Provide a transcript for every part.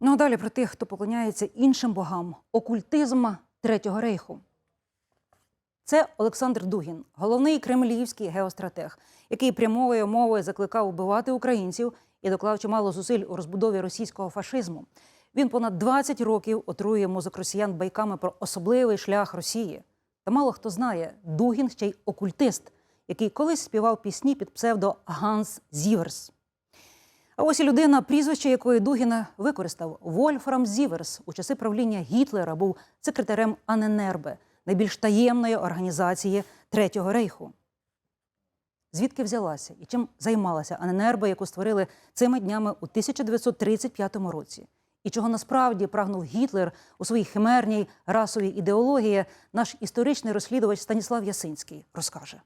Ну а далі про тих, хто поклоняється іншим богам, окультизм Третього рейху. Це Олександр Дугін, головний кремлівський геостратег, який прямовою мовою закликав вбивати українців і доклав чимало зусиль у розбудові російського фашизму. Він понад 20 років отрує мозок росіян байками про особливий шлях Росії. Та мало хто знає, Дугін ще й окультист, який колись співав пісні під псевдо Ганс Зіверс. А ось і людина, прізвище якої Дугіна використав Вольфрам Зіверс у часи правління Гітлера був секретарем Аненербе, найбільш таємної організації Третього рейху. Звідки взялася і чим займалася Аненербе, яку створили цими днями у 1935 році? І чого насправді прагнув Гітлер у своїй химерній расовій ідеології, наш історичний розслідувач Станіслав Ясинський розкаже.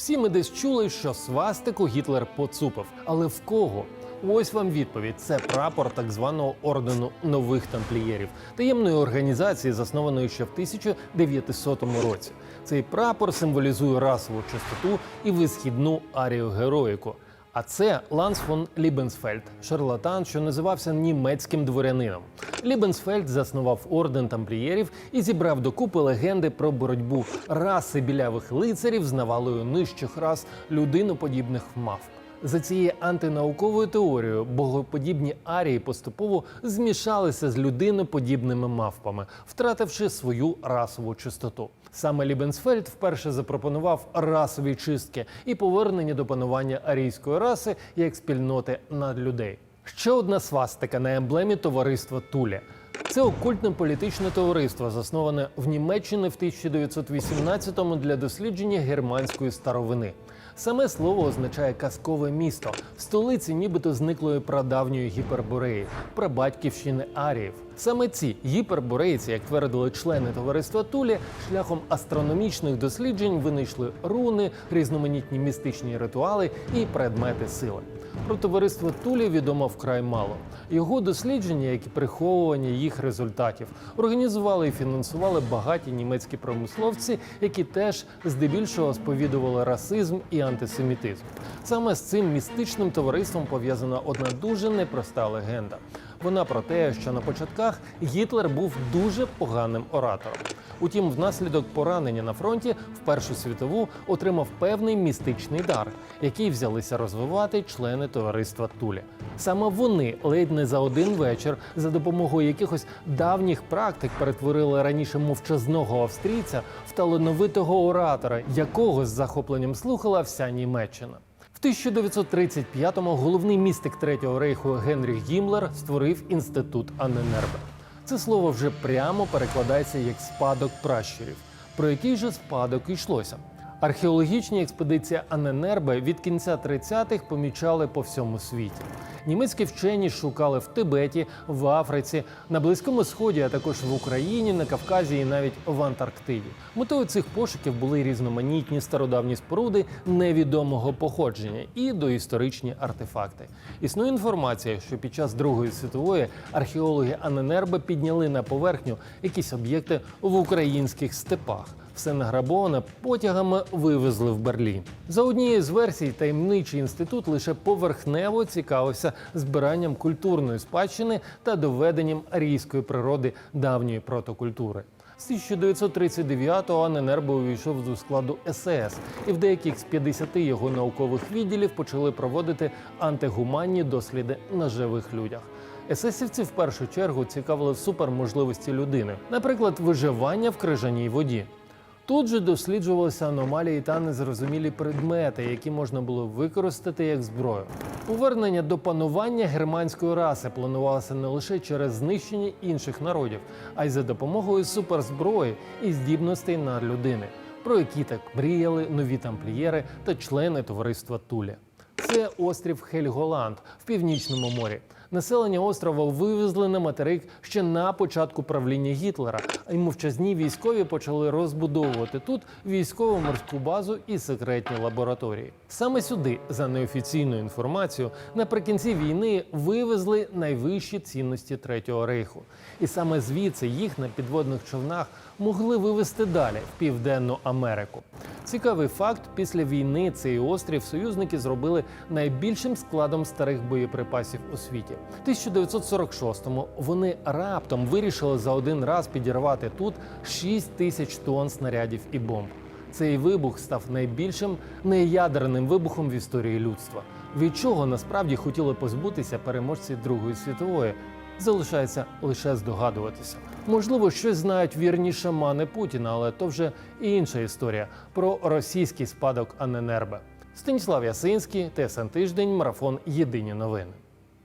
Всі ми десь чули, що свастику Гітлер поцупив. Але в кого? Ось вам відповідь: це прапор так званого ордену нових тамплієрів, таємної організації, заснованої ще в 1900 році. Цей прапор символізує расову чистоту і висхідну арію героїку. А це Ланс фон Лібенсфельд, шарлатан, що називався німецьким дворянином. Лібенсфельд заснував орден тамплієрів і зібрав докупи легенди про боротьбу раси білявих лицарів з навалою нижчих рас людиноподібних мавп. За цією антинауковою теорією богоподібні арії поступово змішалися з людиноподібними мавпами, втративши свою расову чистоту. Саме Лібенсфельд вперше запропонував расові чистки і повернення до панування арійської раси як спільноти надлюдей. Ще одна свастика на емблемі товариства Туля. Це окультне політичне товариство, засноване в Німеччині в 1918-му для дослідження германської старовини. Саме слово означає казкове місто, в столиці нібито зниклої прадавньої гіпербореї, прабатьківщини Аріїв. Саме ці гіперборейці, як твердили члени товариства Тулі, шляхом астрономічних досліджень винайшли руни, різноманітні містичні ритуали і предмети сили. Про товариство Тулі відомо вкрай мало. Його дослідження, як і приховування їх результатів, організували і фінансували багаті німецькі промисловці, які теж здебільшого сповідували расизм і антисемітизм. Саме з цим містичним товариством пов'язана одна дуже непроста легенда. Вона про те, що на початках Гітлер був дуже поганим оратором. Утім, внаслідок поранення на фронті в Першу світову отримав певний містичний дар, який взялися розвивати члени товариства Тулі. Саме вони ледь не за один вечір за допомогою якихось давніх практик перетворили раніше мовчазного австрійця в талановитого оратора, якого з захопленням слухала вся Німеччина. В 1935-му головний містик Третього рейху Генріх Гімлер створив інститут Анненербе. Це слово вже прямо перекладається як спадок пращурів. Про який же спадок йшлося? Археологічні експедиції Аненерба від кінця 30-х помічали по всьому світі. Німецькі вчені шукали в Тибеті, в Африці, на Близькому Сході, а також в Україні, на Кавказі і навіть в Антарктиді. Метою цих пошуків були різноманітні стародавні споруди невідомого походження і доісторичні артефакти. Існує інформація, що під час Другої світової археологи Анненербе підняли на поверхню якісь об'єкти в українських степах. Все награбоване потягами вивезли в Берлін. За однією з версій, таємничий інститут лише поверхнево цікавився збиранням культурної спадщини та доведенням арійської природи давньої протокультури. З 1939-го Аненербо увійшов до складу СС, і в деяких з 50 його наукових відділів почали проводити антигуманні досліди на живих людях. Есесівці в першу чергу цікавили суперможливості людини, наприклад, виживання в крижаній воді. Тут же досліджувалися аномалії та незрозумілі предмети, які можна було використати як зброю. Повернення до панування германської раси планувалося не лише через знищення інших народів, а й за допомогою суперзброї і здібностей на людини, про які так мріяли нові тамплієри та члени товариства Туля. Це острів Хельголанд в північному морі. Населення острова вивезли на материк ще на початку правління Гітлера, й мовчазні військові почали розбудовувати тут військову морську базу і секретні лабораторії. Саме сюди, за неофіційною інформацією, наприкінці війни вивезли найвищі цінності Третього рейху. І саме звідси їх на підводних човнах могли вивезти далі в Південну Америку. Цікавий факт: після війни цей острів союзники зробили найбільшим складом старих боєприпасів у світі. В 1946-му вони раптом вирішили за один раз підірвати тут 6 тисяч тонн снарядів і бомб. Цей вибух став найбільшим неядерним вибухом в історії людства. Від чого насправді хотіли позбутися переможці Другої світової? Залишається лише здогадуватися. Можливо, щось знають вірні шамани Путіна, але то вже інша історія про російський спадок Аненербе. Станіслав Ясинський, ТСН Тиждень, марафон Єдині новини.